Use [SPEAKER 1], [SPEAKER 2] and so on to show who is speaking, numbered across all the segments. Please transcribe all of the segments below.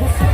[SPEAKER 1] We'll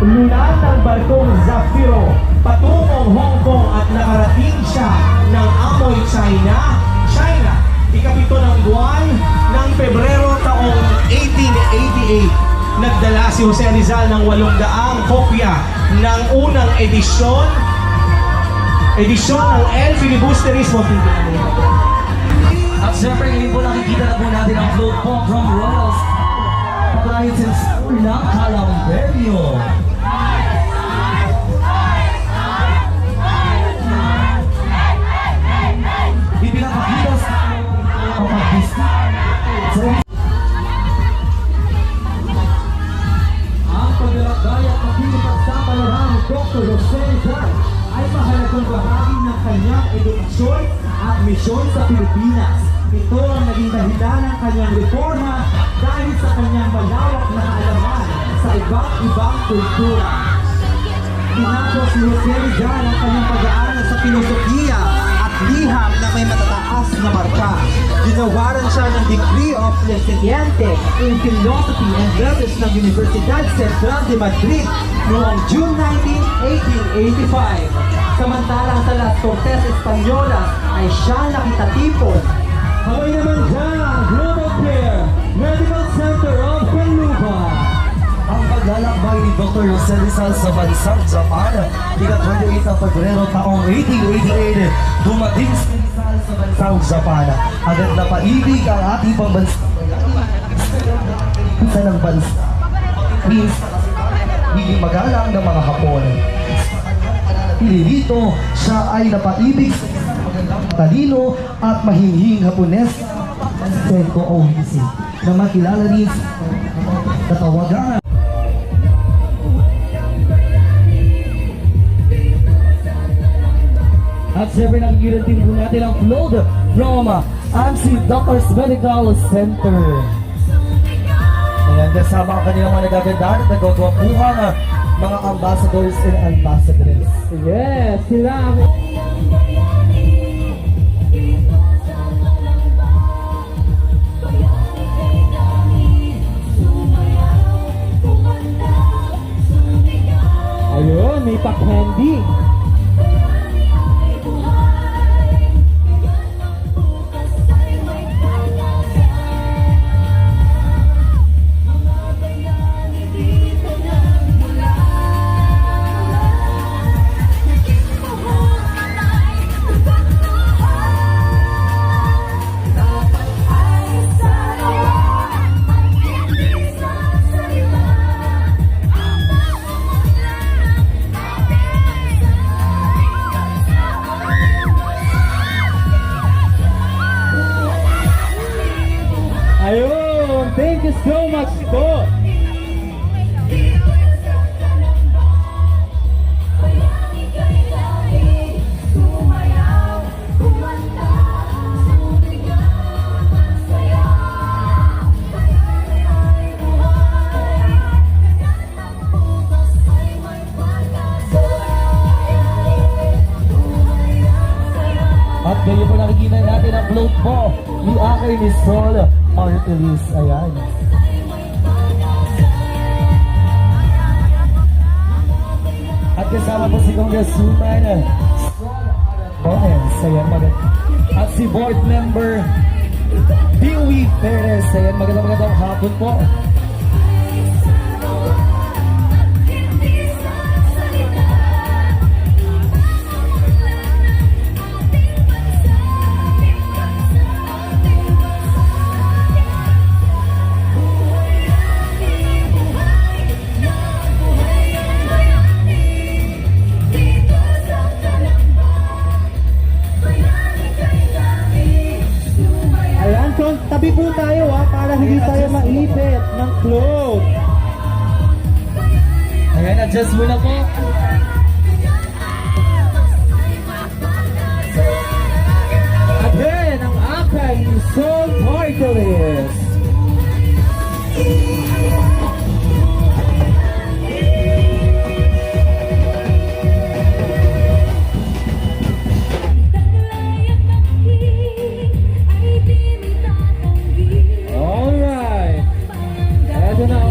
[SPEAKER 1] lunan ng barkong Zafiro patungong Hong Kong at nakarating siya ng Amoy China, China, ikapito ng buwan ng Pebrero taong 1888. Nagdala si Jose Rizal ng 800 kopya ng unang edisyon edisyon ng El Filibusterismo.
[SPEAKER 2] At syempre ngayon po nakikita na po natin ang float po from Royals. Appliances ng Calamberio.
[SPEAKER 3] Dr. Jose Rizal ay mahalagang bahagi ng kanyang edukasyon at misyon sa Pilipinas. Ito ang naging dahilan ng kanyang reforma dahil sa kanyang malawak na kaalaman sa iba't ibang kultura. Tinapos ni Jose Rizal ang kanyang pag-aaral sa filosofiya at liham na may matataas na marka. Ginawaran siya ng degree of Presidente in Philosophy and Letters ng Universidad Central de Madrid noong June 19, 1885. Samantalang sa Las Cortes Españolas ay siya nakitatipon. Kaway naman dyan ang Global Care Medical Center of Canluba.
[SPEAKER 2] ang paglalakbay ni Dr. Jose Rizal sa bansang Japan, ika-28 ng Pebrero taong 1888, dumating si Rizal sa bansang Japan. Agad na paibig ang ating pambansa. Isa ng bansa. Means, hindi magalang ng mga Hapon. Ililito, siya ay napaibig sa isang magandang talino at mahinhing Hapones Senko Ohisi na makilala rin katawagan At siyempre nakikita din po natin ang float from MC Doctors Medical Center. Ayan, kasama ang kanilang mga nagagandaan at nagagwapuhan uh, mga ambassadors and ambassadors.
[SPEAKER 3] Yes, sila ang Ayun, thank
[SPEAKER 2] Artelis. Ayan. At kasama po si Congresswoman Bones. Ayan, magand At si board member Dewey Perez. Ayan, magandang magandang hapon po.
[SPEAKER 3] Tabi po tayo ha, para hindi tayo maipit ng float.
[SPEAKER 2] Ayan, adjust muna po.
[SPEAKER 3] Again, ang aking soul Margulis.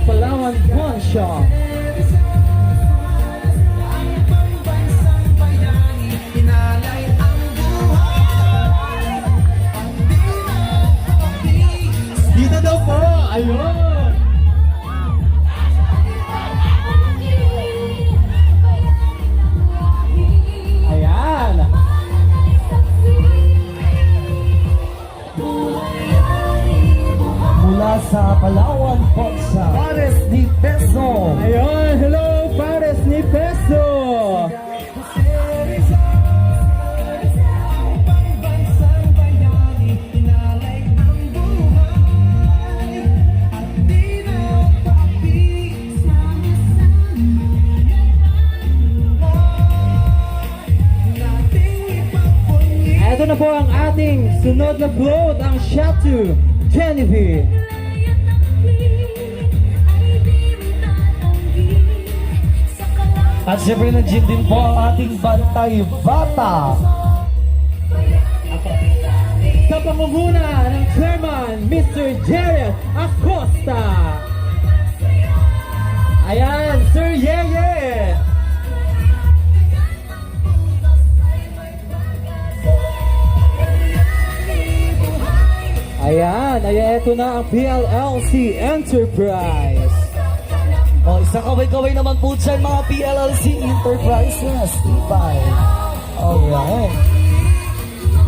[SPEAKER 3] Palawan Guansha. Dito daw po! Ayun! Sunod na float, ang shot to Genevieve.
[SPEAKER 2] At syempre nandiyan din po ang ating bantay bata.
[SPEAKER 3] Sa pangunguna ng Chairman, Mr. Jared Acosta. Ayan, Sir Yeye. Ayan, ayan, ito na ang PLLC Enterprise.
[SPEAKER 2] O, isang kaway-kaway naman po dyan mga PLLC Enterprises. Tibay. Alright.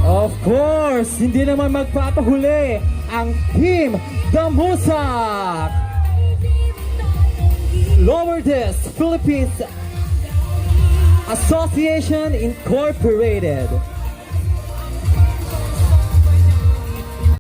[SPEAKER 3] Of course, hindi naman magpapahuli ang Team Damusak. Lower This Philippines Association Incorporated.